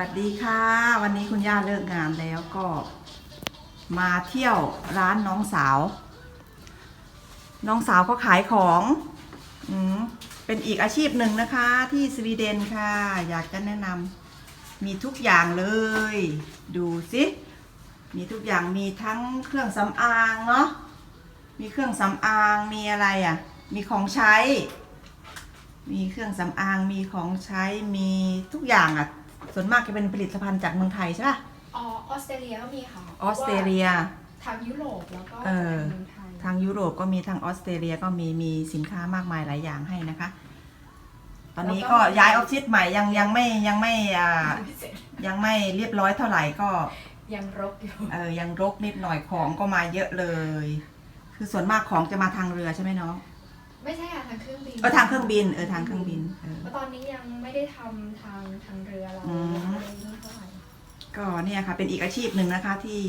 วัสดีค่ะ วันนี้คุณย่าเลิกงานแล้วก็ มาเที่ยวร้านน้องสาว น้องสาวเขาขายของอืเป็นอีกอาชีพหนึ่งนะคะ ที่สวีเดนค่ะ อยากจะแนะนำมีทุกอย่างเลย ดูสิมีทุกอย่างมีทั้งเครื่องสำอางเนาะมีเครื่องสำอางมีอะไรอะ มีของใช้ มีเครื่องสำอางมีของใช้มีทุกอย่างอะ ส่วนมากจะเป็นผลิตภัณฑ์จากเมืองไทยใช่ป่ะอ๋อออสเตรเลียก็มีค่ะออสเตรเลีย ทางยุโรปแล้วก็เออทางเมืองไทยทางยุโรปก็มีทางออสเตรเลียก็มีมีสินค้ามากมายหลายอย่างให้นะคะ ตอนนี้ก็ย้ายออฟฟิศใหม่ยังยังไม่ยังไม่อ่าเสร็จยังไม่เรียบร้อยเท่าไหร่ก็ยังรกอยู่เออยังรกนิดหน่อยของก็มาเยอะเลย คือส่วนมากของจะมาทางเรือใช่ไหมน้อง ไม่ใช่ค่ะทางเครื่องบินเออทางเครื่องบินเออทางเครื่องบินเออ เพราะตอนนี้ยังไม่ได้ทำทางทางเรือเราอืม ยังไม่ได้นี่เท่าไหร่ก็เนี่ยค่ะ เป็นอีกอาชีพหนึ่งนะคะ ที่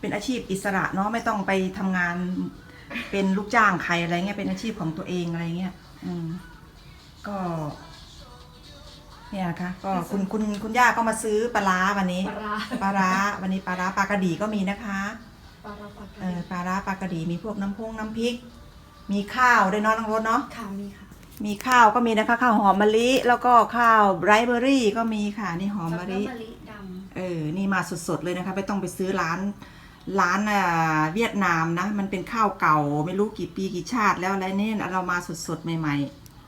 เป็นอาชีพอิสระเนาะไม่ต้องไปทำงานเป็นลูกจ้างใครอะไรเงี้ยเป็นอาชีพของตัวเองอะไรเงี้ยอืมก็ เนี่ยนะคะก็คุณคุณคุณย่าก็มาซื้อปลาร้าวันนี้ปลาร้าปลาร้าวันนี้ปลาร้าปลากระดีก็มีนะคะ ปลาร้าปลาเออปลาร้าปลากระดีมีพวกน้ำพงน้ำพริก มีข้าวด้วยเนาะน้องรถเนาะค่ะมีค่ะมีข้าวก็มีนะคะ ข้าวหอมมะลิ แล้วก็ข้าวไรเบอรี่ก็มีค่ะนี่หอมมะลิมะลิดเออนี่มาสดๆเลยนะคะ ไม่ต้องไปซื้อร้านร้านอ่าเวียดนามนะ มันเป็นข้าวเก่าไม่รู้กี่ปีกี่ชาติแล้วอะไรเนี่ยเรามาสดๆใหม่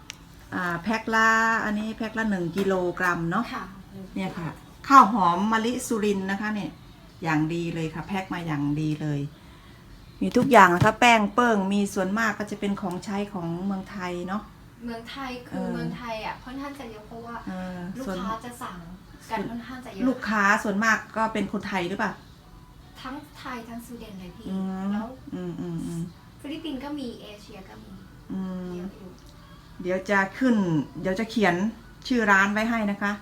ๆอ่าแพ็คละอันนี้แพ็คละหนึ่งกิโลกรัมเนาะำค่ะเนี่ยค่ะ ข้าวหอมมะลิสุรินทร์นะคะเนี่ยอย่างดีเลยค่ะ แพ็คมาอย่างดีเลย มีทุกอย่างนะคะแป้งเปิ้งมีส่วนมากก็จะเป็นของใช้ของเมืองไทยเนาะ เมืองไทยคือเออ เมืองไทยอะค่อนข้างจะเยอะเพราะว่า เออลูกส่วนค้าจะสั่งกันค่อนข้างจะเยอะลูกค้าส่วนมากก็เป็นคนไทยหรือเปล่า ทั้งไทยทั้งสวีเดนเลยพี่อืม แล้วอืมอืมอืมฟิลิปปินส์ก็มีเอเชียก็มีอืม เยอะอยู่เดี๋ยวจะขึ้น เดี๋ยวจะเขียนชื่อร้านไว้ให้นะคะ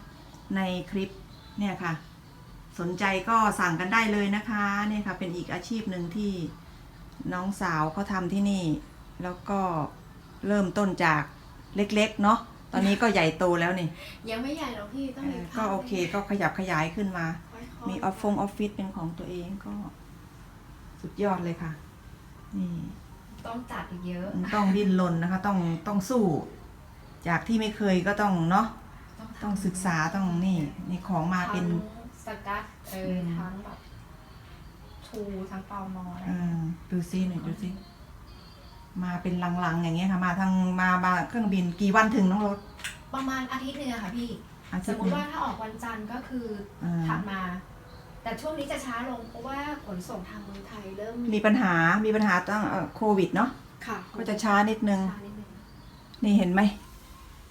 ในคลิปเนี่ยค่ะ สนใจก็สั่งกันได้เลยนะคะ เนี่ยค่ะ เป็นอีกอาชีพหนึ่งที่ น้องสาวเขาทำที่นี่ แล้วก็เริ่มต้นจากเล็กๆ เนาะตอนนี้ก็ใหญ่โตแล้วนี่ยังไม่ใหญ่หรอกพี่ต้องเอมีอภาพก็โอเคก็ขยับขยายขึ้นมาค่อยๆมีออฟฟงออฟฟิศเป็นของตัวเองก็ สุดยอดเลยค่ะ นี่ ต้องจัดอีกเยอะ ต้องดิ้นรนนะคะ ต้องต้องสู้ จากที่ไม่เคยก็ต้องเนาะทำต้องศึกษาต้องนี่นี่ของมาเป็นทั้งสกัดเอออมทั้งแบบ ทูทั้งเปามออะไรเออดูซิหน่อยดูซิมาเป็นลังๆอย่างเงี้ยค่ะ มาทางมาบาเครื่องบินกี่วันถึงน้องรถประมาณอาทิตย์หนึงอะค่ะพี่อาสทิตมย์มหนึติงว่าถ้าออกวันจันทร์ก็คืออ่าถัดมา แต่ช่วงนี้จะช้าลงเพราะว่าขนส่งทางเมืองไทยเริ่มมีปัญหามีปัญหาตั้งเอ่อโควิดเนาะค่ะก็จะช้านิดนึง ช้านิดนึงนี่เห็นไหม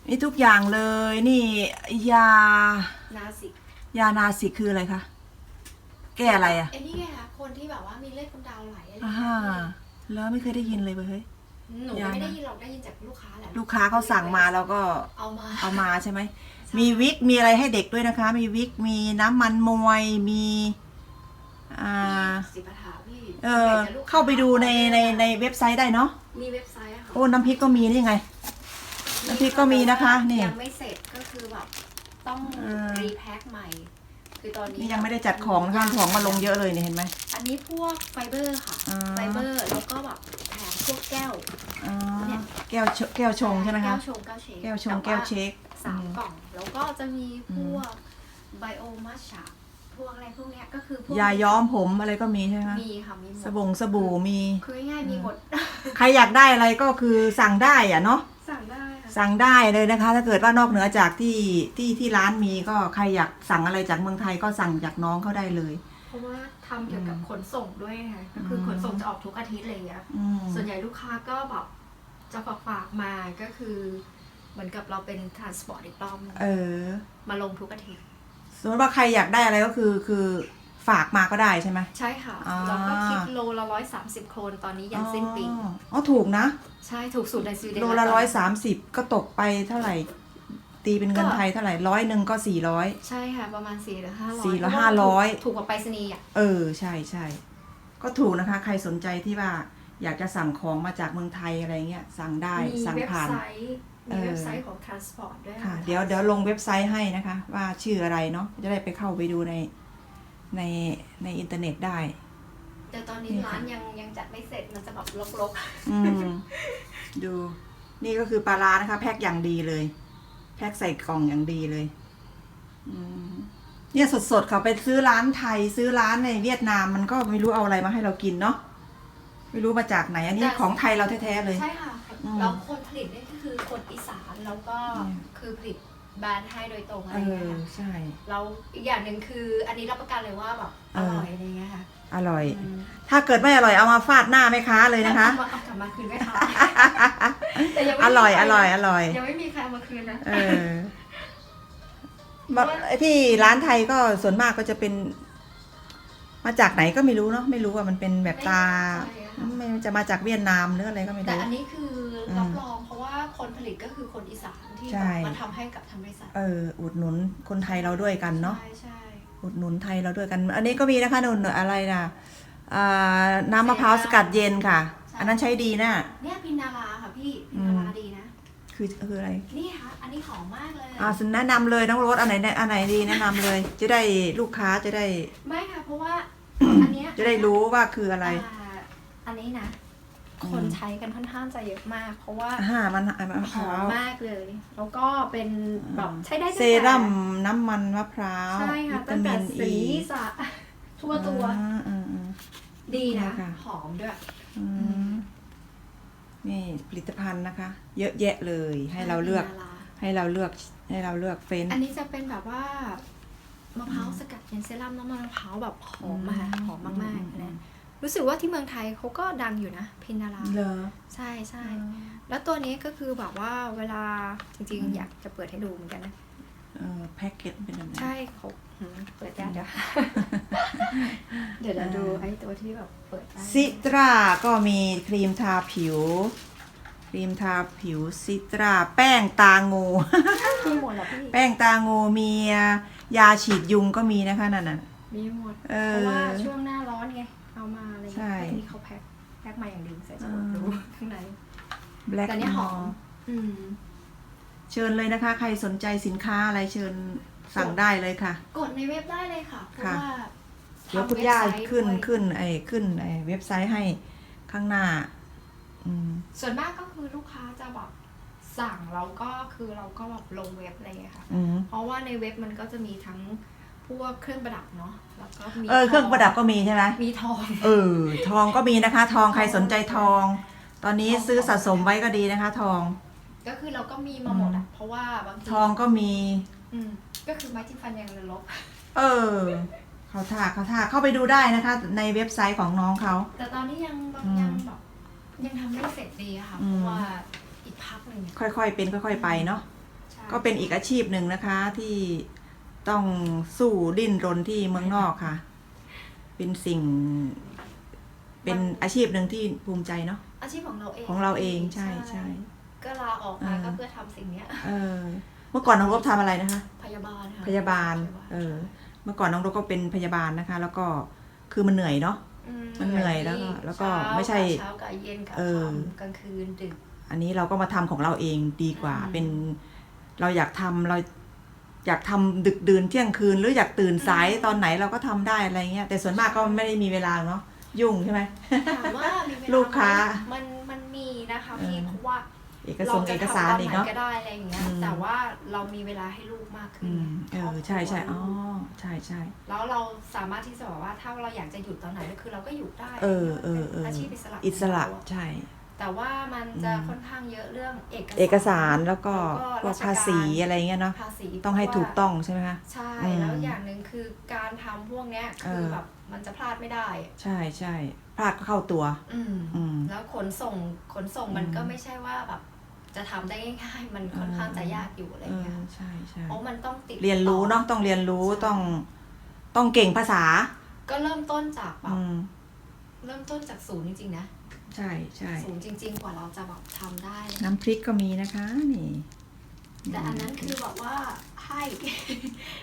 นี่ทุกอย่างเลยนี่ยา นาสิยานาสิกคืออะไรคะ แก้อะไรอะไอ้นี่ไงคะคนที่แบบว่ามีเลือดกำเดาไหลอะไรอ่าฮะแล้วไม่เคยได้ยินเลยเว้ยเฮ้ย หนูยานะไม่ได้ยินหรอกได้ยินจากลูกค้าแหละลูกค้าเขาสั่งมาแล้วก็เอามาเอามาใช่ไหมใช่มีวิกมีอะไรให้เด็กด้วยนะคะ มีวิกมีน้ำมันมวยมีอ่าสิปะถาพี่เออแต่ลูกค้เข้าไปดูในในในเว็บไซต์ได้เนาะมีเว็บไซต์อะค่ะโอ้น้ำพริกก็มีนี่ไง น้ำพริกก็มีนะคะนี่ยังไม่เสร็จก็คือแบบต้องเออ รีแพ็คใหม่ คือตอนนี้นี่ยังไม่ได้จัดของนะคะของมาลงเยอะเลยเนี่ยเห็นไหม อันนี้พวกไฟเบอร์ค่ะ อ่า ไฟเบอร์แล้วก็แบบแถมพวกแก้ว อ๋อแก้วชแก้วชงใช่ไหมคะ แก้วชงแก้วเชคแก้วชงต่าแก้วเช็คสามอืม กล่อง แล้วก็จะมีพวกไบโอมัชชาพวกอะไรพวกเนี้ยก็คือพวกยาย้อมผมอะไรก็มีใช่ไหมคะมีค่ะมีหมสดบงสบู่มี คือง่ายๆมีหมด ใครอยากได้อะไรก็คือสั่งได้อะเนาะ สั่งได้ค่ะ สั่งได้เลยนะคะ ถ้าเกิดว่านอกเหนือจากที่ที่ที่ร้านมีก็ใครอยากสั่งอะไรจากเมืองไทยก็สั่งจากน้องเขาได้เลย เพราะว่าทำเกี่ยวกับขนส่งด้วยไงก็คืออมขนส่งจะออกทุกอาทิตย์เลยอะอืม ส่วนใหญ่ลูกค้าก็แบบจะฝากฝากๆมาก็คือ เหมือนกับเราเป็น transport อีกรอบนึงเออ มาลงทุกอาทิตย์ สมมติว่าใครอยากได้อะไรก็คือคือ ฝากมาก็ได้ใช่ไหม ใช่ค่ะ อ่าเราก็คิดโลละร้อยสามสิบโครนตอนนี้ยันสิ้นปี อ๋ออ๋อถูกนะ ใช่ถูกสุดในสวีเดนโลละแวตนร้อยนี้ สามสิบก็ตกไปเท่าไหร่ ตีเป็นเงินก็ ไทยเท่าไหร่ร้อยหนึ่งก็สี่ร้อย ใช่ค่ะ ประมาณสี่หรือห้าร้อยสี่หรือห้าร้อย ถูกกว่าไปรษณีย์อะ เออ ใช่ใช่ก็ถูกนะคะ ใครสนใจที่ว่าอยากจะสั่งของมาจากเมืองไทยอะไรเงี้ย สั่งได้ มีสั่งเว็บผ่าน ไซต์เอมีอ เว็บไซต์ของ Transport ด้วยค่ะ เดี๋ยวเดี๋ยวลงเว็บไซต์ให้นะคะ ว่าชื่ออะไรเนาะจะได้ไปเข้าไปดูใน ในในอินเทอร์เน็ตได้ แต่ตอนนี้นี่ค่ะร้านยังยังจัดไม่เสร็จมันจะแบบรกอืมดูนี่ก็คือปลาร้านะคะ แพ็คอย่างดีเลย แพ็คใส่กล่องอย่างดีเลยอืมเนี่ยสดๆเขาไปซื้อร้านไทยซื้อร้านในเวียดนามมันก็ไม่รู้เอาอะไรมาให้เรากินเนาะไม่รู้มาจากไหน อันนี้ของไทยเราแท้ๆเลยๆใช่ค่ะอืมแล้วคนผลิตนี่ก็คือคนอีสานแล้วก็อืมคือผลิต แบรนด์ให้โดยตรงอะเอไรอย่างเงี้อยค่ะใช่ แล้วอีกอย่างหนึ่งคืออันนี้รับประกันเลยว่าแบบเอออร่อยอะไรเงี้ยค่ะอร่อย อืมถ้าเกิดไม่อร่อยเอามาฟาดหน้าแม่ค้าเลยนะคะ เอามาเอากลับมาคืนไหมคะ แต่ยังไม่อมีร่อยใคอร่อยอร่อย ยังไม่มีใครเอามาคืนนะ เออมาที่ร้านไทยก็ส่วนมากก็จะเป็น มาจากไหนก็ไม่รู้เนาะไม่รู้ว่ามันเป็นแบบตาไม่แน่ใจอะค่ะ ไม่จะมาจากเวียดนามหรืออะไรก็ไม่แต่รู้ อันนี้คืออม รับ คนผลิตก็คือคนอีสานที่ใช่แบบมาทำให้กับทางบริษัทเอออุดหนุนคนไทยเราด้วยกันเนาะ ใช่ใช่ อุดหนุนไทยเราด้วยกัน อันนี้ก็มีนะคะนุ่นอะไรนะอ่าน้ำมะพร้าวสกัดเย็นค่ะอันนั้นใช้ดีนะ เนี่ยพินนาราค่ะพี่พินอืนามราดีนะ คือคืออะไร นี่ค่ะ อันนี้หอมมากเลย อ่าแนะนำเลยน้องโรสอันไหนเนี่ยอันไหนดีแนะนำเลย จะได้ลูกค้าจะได้ ไม่ค่ะ เพราะว่า อันเนี้ยจะได้รู้ว่าคืออะไราอันนี้นะอืม คนใช้กันค่อนข้างจะเยอะมาก เพราะว่าอ่ามันมะพหอร้ามวมากเลย แล้วก็เป็นแบบใช้ได้ตั้งเซแต่รั่มน้ำมันมะพร้าวใช่ค่ะวิตั้ตางมิแต่นศีอีรษะทั่วตัวอ่าอ่าอ่าดีนะค่ะหอมด้วยอืมนี่ผลิตภัณฑ์นะคะ เยอะแยะเลยให้เราเลือกพินนาราให้เราเลือกให้เราเลือกเฟ้น อันนี้จะเป็นแบบว่ามะพร้าวสกัดเย็นเซรั่มน้ำมันมะพร้าวแบบหอมมากหอมมากๆนะ รู้สึกว่าที่เมืองไทยเขาก็ดังอยู่นะพินนาราเหรอใช่ใช่แล้วตัวนี้ก็คือแบบว่าเวลาจริงๆ อยากจะเปิดให้ดูเหมือนกันนะเออแพ็กเกจเป็นแบบไหนใช่เขาหืมเปิดยากเดี๋ยวเดี๋ยวเราดูไอ้ตัวที่แบบเปิดได้ซิตราก็มีครีมทาผิว ครีมทาผิวซิตรา แป้งตางูมีหมดเหรอพี่แป้งตางูมียาฉีดยุงก็มีนะคะนั่นน่ะมีหมดเอเพอราะว่าช่วงหน้าร้อนไง เอามาอะไรใช่เงี้ยนี่เขาแพ็คแพ็คมาอย่างดีใส่สมุดอ่าดูข้างในแบล็กแต่เนี่ยหอมอืม เชิญเลยนะคะ ใครสนใจสินค้าอะไรเชิญสั่งได้เลยค่ะ กดในเว็บได้เลยค่ะ เพราะค่ะ ว่าเดี๋ยวทำคุณเว็บย่าไซต์ขึ้นด้วยขึ้นไอ้ขึ้นไอ้เว็บไซต์ให้ข้างหน้า อืม ส่วนมากก็คือลูกค้าจะแบบสั่งแล้วก็คือเราก็แบบลงเว็บอะไรอย่างเงี้ยค่ะ อืม เพราะว่าในเว็บมันก็จะมีทั้งพวกเครื่องประดับเนาะ แล้วก็มีเออเครื่องประดับก็มีใช่ไหมมีทองเออ ทองก็มีนะคะ ทองใครสนใจทอง ตอนนี้ซื้อสะสมไว้ก็ดีนะคะ ทอง ก็คือเราก็มีมาหมดอะเพราะว่าบางทีทองก็มี อืมก็คือไม้จิ้มฟันยังเลยลบ เออเขาท่าเขาท่าเข้าไปดูได้นะคะ ในเว็บไซต์ของน้องเขา แต่ตอนนี้ยังบางอืมยังแบบยังทำไม่เสร็จดีอะค่ะ อืเพม ราะว่าอีกพักหนึ่งเนี่ยค่อยๆเป็นค่อย ๆ ไปเนาะ ใช่ก็เป็นอีกอาชีพหนึ่งนะคะที่ ต้องสู้ดิ้นรนที่เมืองนอกค่ะ เป็นสิ่ง เป็นอาชีพหนึ่งที่ภูมิใจเนาะอาชีพของเราเองของเราเองใช่ใช่ก็ลาออกมาเออก็เพื่อทำสิ่งเนี้ยเออ เมื่อก่อนน้องรบทำอะไรนะคะ พยาบาลค่ะพยาบาล เออ เมื่อก่อนน้องรบก็เป็นพยาบาลนะคะ แล้วก็คือมันเหนื่อยเนาะอืมันเหนื่อยแล้วก็แล้วก็เช้าไม่ใช่เช้ากับเย็นกับเออค่ำกลางคืนดึก อันนี้เราก็มาทำของเราเองดีกว่าอืมเป็นเราอยากทำเรา อยากทำดึกดื่นเที่ยงคืน หรืออยากตื่นสายตอนไหนเราก็ทำได้อะไรเงี้ยแต่ส่วนมากก็ไม่ได้มีเวลาเนาะยุ่งใช่ไหมถามว่ามีเวลาลูกค้าไหมมันมันมีนะคะพี่เออเพราะว่าเอกสารเอกสารทำตนอีกไหนเนาะก็ได้อะไรอย่างเงี้ยอืมแต่ว่าเรามีเวลาให้ลูกมากขึ้อืนมเอครอบครัวใช่ใช่อ๋อลูกใช่ใช่แล้วเราสามารถที่จะบอกว่าถ้าเราอยากจะหยุดตอนไหนก็คือเราก็หยุดได้ เออเออเออป็นอาชีพอิสระอิสระของเาใช่ แต่ว่ามันจะอืมค่อนข้างเยอะเรื่องเอกสารเอกสารแล้วก็แล้วพวกรชกรภาษีอะไรเงี้ยเนาะภาษีต้องให้เพราะถูกว่าต้องใช่ไหมคะใช่อืมแล้วอย่างหนึ่งคือการทำพวกเนี้ยคือเออแบบมันจะพลาดไม่ได้ ใช่ใช่พลาดก็เข้าตัว อืมอืมแล้วขนส่งขนส่งมันอืมก็ไม่ใช่ว่าแบบจะทำได้ง่ายๆมันค่อนข้างจะยากอยู่อะไรเอเงี้อยใช่ใช่เพราะมันต้องติดเรียนรู้ต่อเนาะต้องเรียนรู้ใช่ต้อง ต้องเก่งภาษา ก็เริ่มต้นจากแบอืบม เริ่มต้นจากศูนย์จริงๆนะ ใช่ใช่ศูนย์จริง ๆ กว่าเราจะแบบทำได้นะน้ำพริกก็มีนะคะนี่แต่อันนั้นคือแบบว่าให้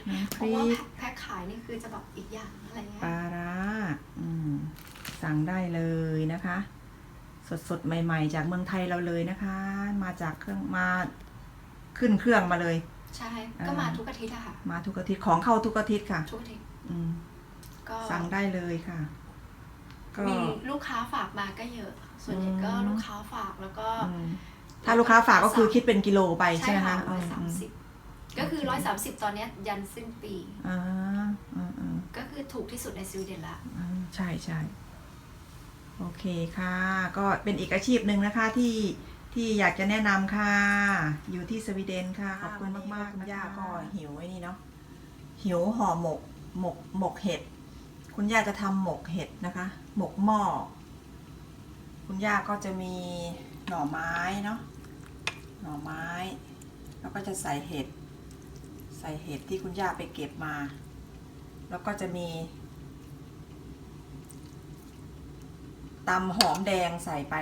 น้ำพเพราะริว่ากแพ็คขายนี่คือจะแบบอีกอย่างอะไรเงี้ยปลาร้าอืมสั่งได้เลยนะคะสดสดๆ ใหม่ ๆ จากเมืองไทยเราเลยนะคะ มาจากเครื่องมาขึ้นเครื่องมาเลย ใช่ก็มาทุกอาทิตย์อะค่ะ มาทุกอาทิตย์ของเข้าทุกอาทิตย์ค่ะ ทุกอาทิตย์อืมก็สั่งได้เลยค่ะ ก็ มีลูกค้าฝากมาก็เยอะ ส่วนใหญ่ก็อืม ลูกค้าฝากแล้วก็อืมถ้าลูกค้าฝากก็คือคิดเป็นกิโลไปใช่ใช่ไหมค่ะคะร้อยอืสามมสิบก็คือร้อยสามสิบตอนเนี้ยยันสิ้นปี อ่าอ่าอ่าก็คือถูกที่สุดในสวีเดนละ อ่าใช่ใช่โอเคค่ะ ก็เป็นอีกอาชีพหนึ่งนะคะที่ที่อยากจะแนะนำค่ะ อยู่ที่สวีเดนค่ะ ขอบคุณมากๆคุณย่าก็หิวไอ้นี่เนาะหิวห่อหมกหมกหมกเห็ด คุณย่าจะทำหมกเห็ดนะคะ หมกหม้อ คุณย่าก็จะมีหน่อไม้เนาะ หน่อไม้ แล้วก็จะใส่เห็ด ใส่เห็ดที่คุณย่าไปเก็บมา แล้วก็จะมีตำหอมแดงใส่ไป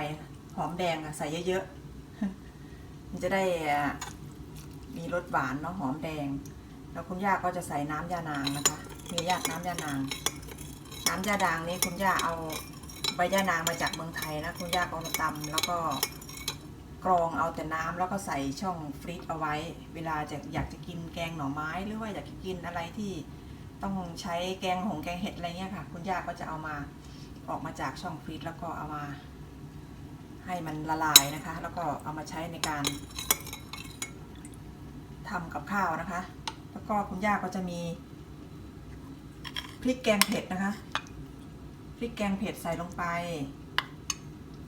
หอมแดงอะใส่เยอะๆ มันจะได้มีรสหวานเนาะหอมแดง แล้วคุณย่าก็จะใส่น้ำยานางนะคะ มียาน้ำยานาง น้ำยานางนี้คุณย่าเอาใบยานางมาจากเมืองไทยนะคุณย่าก็เอามาตำแล้วก็กรองเอาแต่น้ำแล้วก็ใส่ช่องฟรีซเอาไว้ เวลาจะอยากจะกินแกงหน่อไม้หรือว่าอยากจะกินอะไรที่ต้องใช้แกงหงแกงเห็ดอะไรเงี้ยค่ะ คุณย่าก็จะเอามาออกมาจากช่องฟรีซแล้วก็เอามา ให้มันละลายนะคะ แล้วก็เอามาใช้ในการทำกับข้าวนะคะ แล้วก็คุณย่าก็จะมีพริกแกงเผ็ดนะคะ พริกแกงเผ็ดใส่ลงไป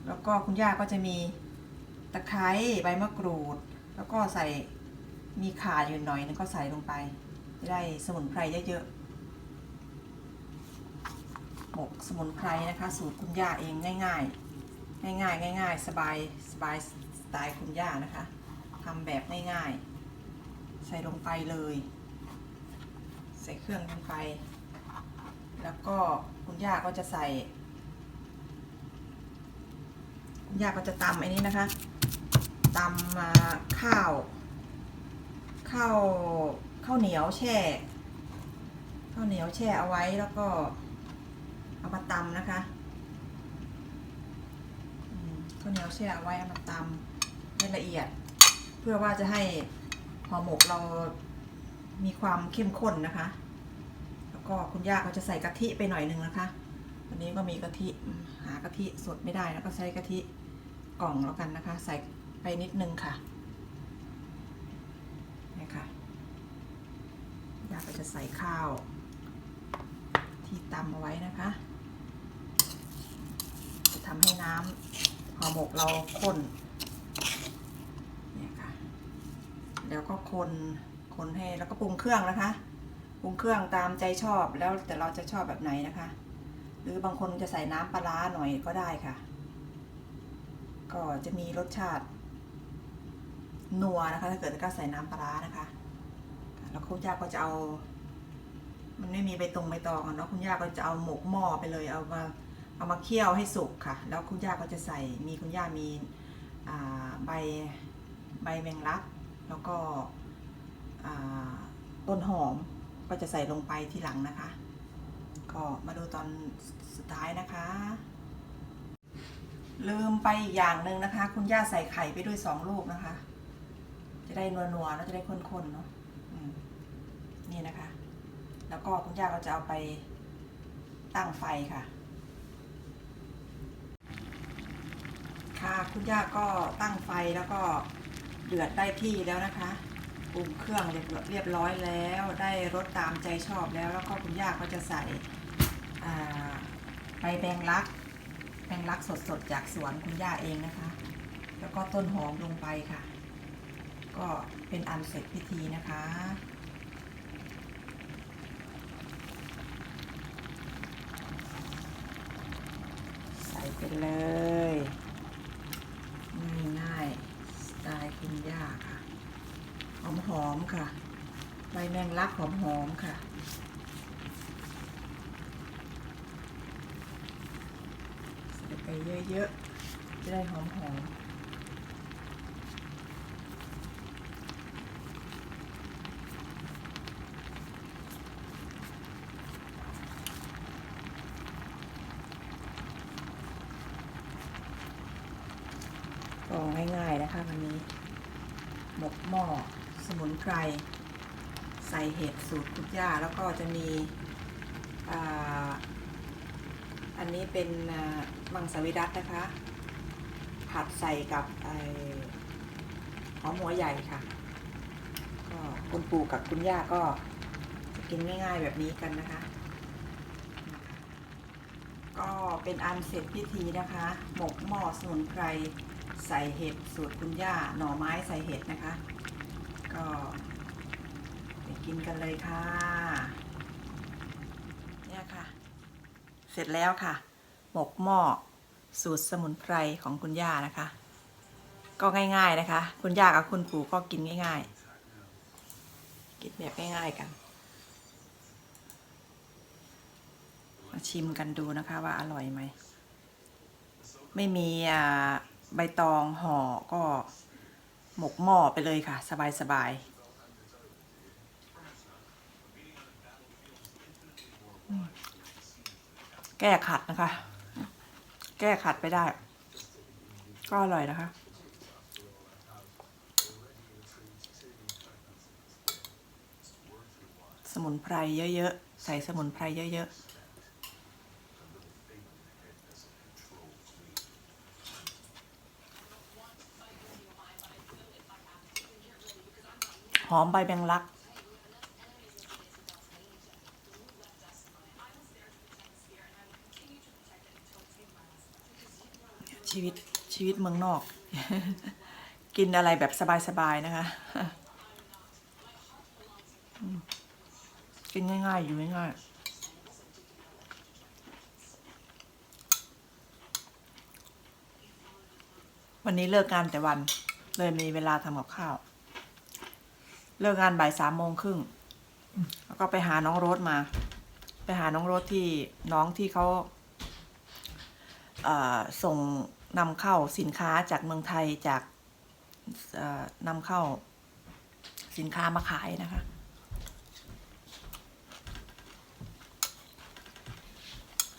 แล้วก็คุณย่าก็จะมีตะไคร้ใบมะกรูด แล้วก็ใส่มีข่าอยู่หน่อยนึงก็ใส่ลงไป จะได้สมุนไพรเยอะๆหมกสมุนไพรนะคะ สูตรคุณย่าเองง่าย ๆ ง่ายๆง่าย ๆ สบายสบายสไตล์คุณย่านะคะทำแบบง่ายๆ ใส่ลงไปเลย ใส่เครื่องลงไป แล้วก็ คุณย่าก็จะใส่ คุณย่าก็จะตำไอ้นี้นะคะตำข้าว ข้าวข้าวเหนียวแช่ข้าวเหนียวแช่เอาไว้แล้วก็เอามาตำนะคะข้าวเหนียวแช่เอาไว้เอามาตำให้ละเอียด เพื่อว่าจะให้ห่อหมกเรามีความเข้มข้นนะคะ ก็คุณย่าก็จะใส่กะทิไปหน่อยหนึ่งนะคะวันนี้ก็มีกะทิหากะทิสดไม่ได้แล้วก็ใช้กะทิกล่องแล้วกันนะคะ ใส่ไปนิดนึงค่ะนี่ค่ะย่าก็จะใส่ข้าว ที่ตำเอาไว้นะคะจะทำให้น้ำห่อหมกเราข้นเนี่ยค่ะแล้วก็คนคนให้แล้วก็ปรุงเครื่องนะคะ รุงเครื่องตามใจชอบแล้วแต่เราจะชอบแบบไหนนะคะ หรือบางคนจะใส่น้ำปลาร้าหน่อยก็ได้ค่ะ ก็จะมีรสชาตินัวนะคะ ถ้าเกิดก็ใส่น้ำปลาร้านะคะ แล้วคุณย่าก็จะเอา มันไม่มีใบตรงใบตองเนาะคุณย่าก็จะเอาหมกหม้อไปเลย เอามาเอามาเคี่ยวให้สุกค่ะ แล้วคุณย่าก็จะใส่มีคุณย่ามีใบใบแมงลัก แล้วก็ต้นหอม ก็จะใส่ลงไปทีหลังนะคะ ก็มาดูตอนสุดท้ายนะคะ ลืมไปอย่างหนึ่งนะคะ คุณย่าใส่ไข่ไปด้วยสองลูกนะคะ จะได้นัวๆแล้วจะได้ข้นๆเนาะนี่นะคะ แล้วก็คุณย่าก็จะเอาไปตั้งไฟค่ะ ค่ะคุณย่าก็ตั้งไฟแล้วก็เดือดได้ที่แล้วนะคะ ปรุงเครื่องเรียบร้อยแล้ว ได้รสตามใจชอบแล้ว แล้วก็คุณย่าก็จะใส่ใบแบงลักแบงลักสดๆจากสวนคุณย่าเองนะคะ แล้วก็ต้นหอมลงไปค่ะ ก็เป็นอันเสร็จพิธีนะคะใส่ไปเลยง่ายๆสไตล์คุณย่าค่ะ อมหอมๆค่ะ ใบแมงลักหอมหอมๆค่ะ ใส่ไปเยอะๆจะได้หอมหอมก็ง่ายๆนะคะวันนี้ หมกหม้อสมุน ไพร ใส่เห็ดสูตรคุณย่า แล้วก็จะมีอ,อันนี้เป็นมังสวิรัตนะคะ ผัดใส่กับหอมหัวใหญ่ค่ะก็คุณปู่กับคุณย่าก็จะกินง่ายๆแบบนี้กันนะคะ ก็เป็นอันเสร็จพิธีนะคะ หมกหม้อสมุนไพรใส่เห็ดสูตรคุณย่า หน่อไม้ใส่เห็ดนะคะ ก็ไปกินกันเลยค่ะ เนี่ยค่ะ เสร็จแล้วค่ะ หมกหม้อสูตรสมุนไพรของคุณย่านะคะ ก็ง่าย ๆนะคะ คุณย่ากับคุณปู่ก็กินง่าย ๆ กินแบบง่าย ๆ กันมาชิมกันดูนะคะว่าอร่อยไหม ไม่มีอ่าใบตองห่อก็ หมกหม้อไปเลยค่ะ สบายๆอืมแก้ขัดนะคะ แก้ขัดไปได้ ก็อร่อยนะคะ สมุนไพรเยอะๆ ใส่สมุนไพรเยอะๆ หอมใบแมงลัก ชีวิตชีวิตเมืองนอก กินอะไรแบบสบาย ๆ นะคะ กินง่าย ๆ อยู่ง่ายๆวันนี้เลิกงานแต่วัน เลยมีเวลาทำกับข้าว เลิกงานบ่ายสามโมงครึ่งแล้วก็ไปหาน้องโรสมา ไปหาน้องโรสที่น้องที่เขาเอ่อส่งนำเข้าสินค้าจากเมืองไทยจากเอ่อนำเข้าสินค้ามาขายนะคะ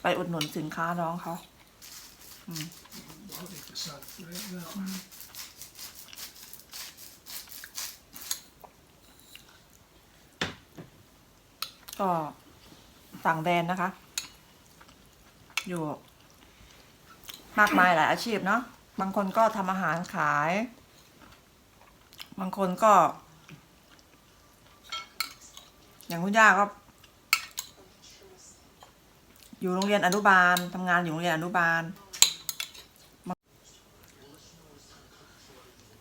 ไปอุดหนุนสินค้าน้องเขา I'll take the sun right now. ก็ต่างแดนนะคะ อยู่ มากมายหลายอาชีพเนาะบางคนก็ทำอาหารขาย บางคนก็ อย่างคุณย่าก็ อยู่โรงเรียนอนุบาลทำงานอยู่โรงเรียนอนุบาล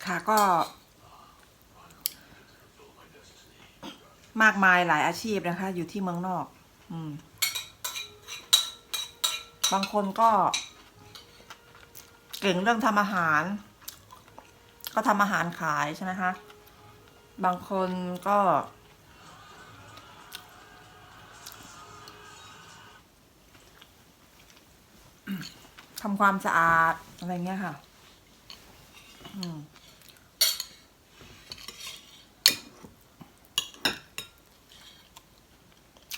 ค่ะก็ มากมายหลายอาชีพนะคะ อยู่ที่เมืองนอก อืม บางคนก็ เก่งเรื่องทำอาหาร ก็ทำอาหารขายใช่ไหมคะ บางคนก็ ทำความสะอาดอะไรเงี้ยค่ะ อืม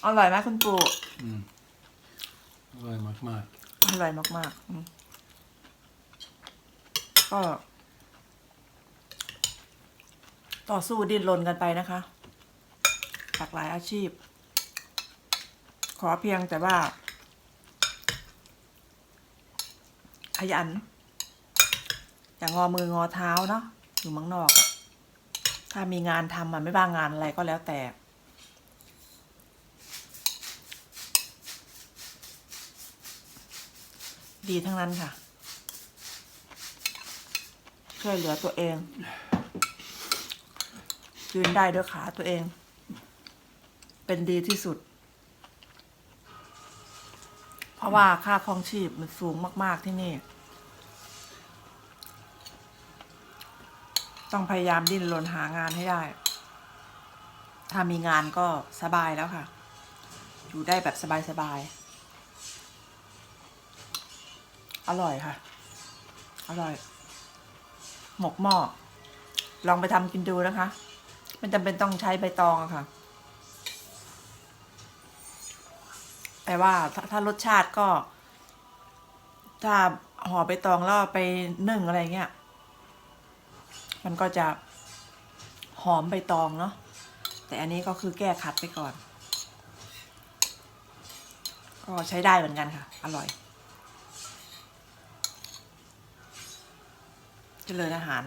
อร่อยไหมคุณปู่อร่อยมากอร่อยมากๆอืมก็ ต่อสู้ดิ้นรนกันไปนะคะหลากหลายอาชีพ ขอเพียงแต่ว่า ขยัน อย่างงอมืองอเท้าเนาะอยู่เมืองนอกอะถ้ามีงานทำมันไม่บ้างงานอะไรก็แล้วแต่ ดีทั้งนั้นค่ะ ช่วยเหลือตัวเอง ยืนได้ด้วยขาตัวเอง เป็นดีที่สุด เพราะว่าค่าครองชีพมันสูงมาก ๆที่นี่ ต้องพยายามดิ้นรนหางานให้ได้ ถ้ามีงานก็สบายแล้วค่ะ อยู่ได้แบบสบาย ๆ อร่อยค่ะ อร่อย หมกหม้อ ลองไปทำกินดูนะคะ มันจำเป็นต้องใช้ใบตองอะค่ะ แต่ว่าถ้าถ้ารสชาติก็ ถ้าห่อใบตองแล้วไปนึ่งอะไรเงี้ย มันก็จะหอมใบตองเนาะ แต่อันนี้ก็คือแก้คัดไปก่อน ก็ใช้ได้เหมือนกันค่ะ อร่อย เจริญอาหาร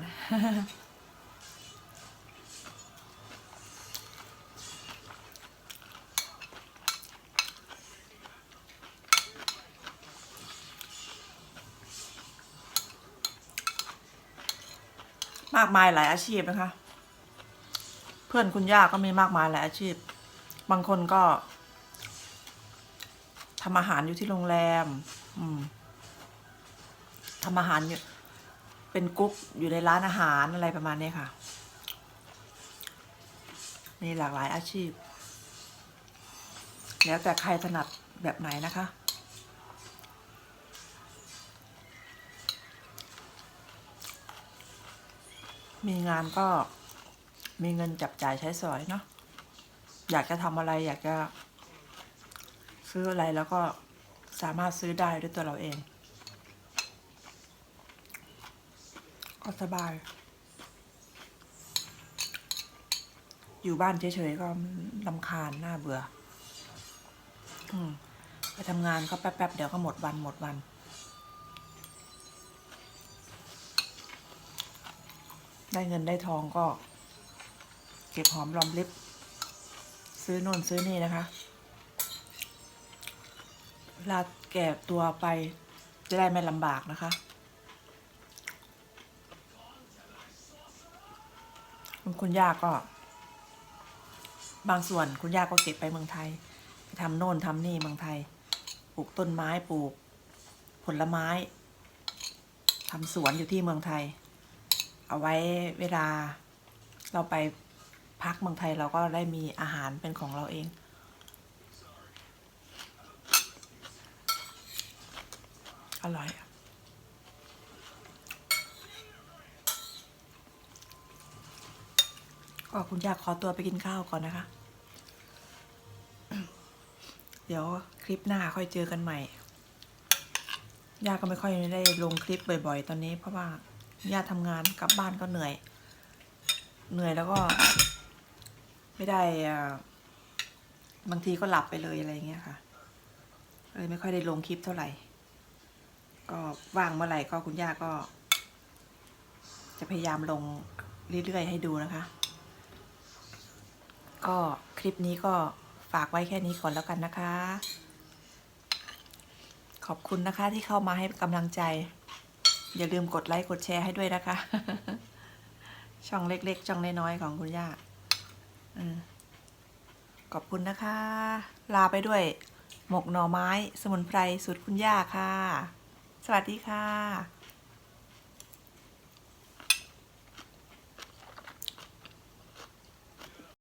มากมายหลายอาชีพนะคะ เพื่อนคุณย่าก็มีมากมายหลายอาชีพ บางคนก็ทำอาหารอยู่ที่โรงแรม อืมทำอาหารอยู่ เป็นกุ๊กอยู่ในร้านอาหารอะไรประมาณนี้ค่ะ มีหลากหลายอาชีพ แล้วแต่ใครถนัดแบบไหนนะคะมีงานก็มีเงินจับจ่ายใช้สอยเนาะอยากจะทำอะไรอยากจะซื้ออะไรแล้วก็สามารถซื้อได้ด้วยตัวเราเอง ก็สบาย อยู่บ้านเฉยๆก็ลำคาญน่าเบื่อ อืมไปทำงานก็แป๊บๆเดี๋ยวก็หมดวันหมดวันได้เงินได้ทองก็ เก็บหอมรอมริบ ซื้อโน่นซื้อนี่นะคะ เวลาแก่ตัวไปจะได้ไม่ลำบากนะคะ คุณย่าก็ บางส่วนคุณย่าก็เก็บไปเมืองไทยไปทำโน่นทำนี่เมืองไทย ปลูกต้นไม้ปลูก ผลไม้ทำสวนอยู่ที่เมืองไทย เอาไว้เวลาเราไปพักเมืองไทยเราก็ได้มีอาหารเป็นของเราเอง อร่อยอะ ก็คุณยากขอตัวไปกินข้าวก่อนนะคะ เดี๋ยวคลิปหน้าค่อยเจอกันใหม่ ย่าก็ไม่ค่อยได้ลงคลิปบ่อย ๆ ตอนนี้ เพราะว่าย่าทำงานกลับบ้านก็เหนื่อย เหนื่อยแล้วก็ ไม่ได้อ่าบางทีก็หลับไปเลยอะไรเงี้ยค่ะเลยไม่ค่อยได้ลงคลิปเท่าไหร่ ก็ว่างเมื่อไหร่ก็คุณย่าก็ จะพยายามลงเรื่อยๆให้ดูนะคะ ก็คลิปนี้ก็ฝากไว้แค่นี้ก่อนแล้วกันนะคะ ขอบคุณนะคะที่เข้ามาให้กำลังใจ อย่าลืมกดไลค์กดแชร์ให้ด้วยนะคะ ช่องเล็กๆช่องน้อยๆของคุณย่าขอบคุณนะคะ ลาไปด้วย หมกหน่อไม้ สมุนไพรสูตรคุณย่าค่ะ สวัสดีค่ะ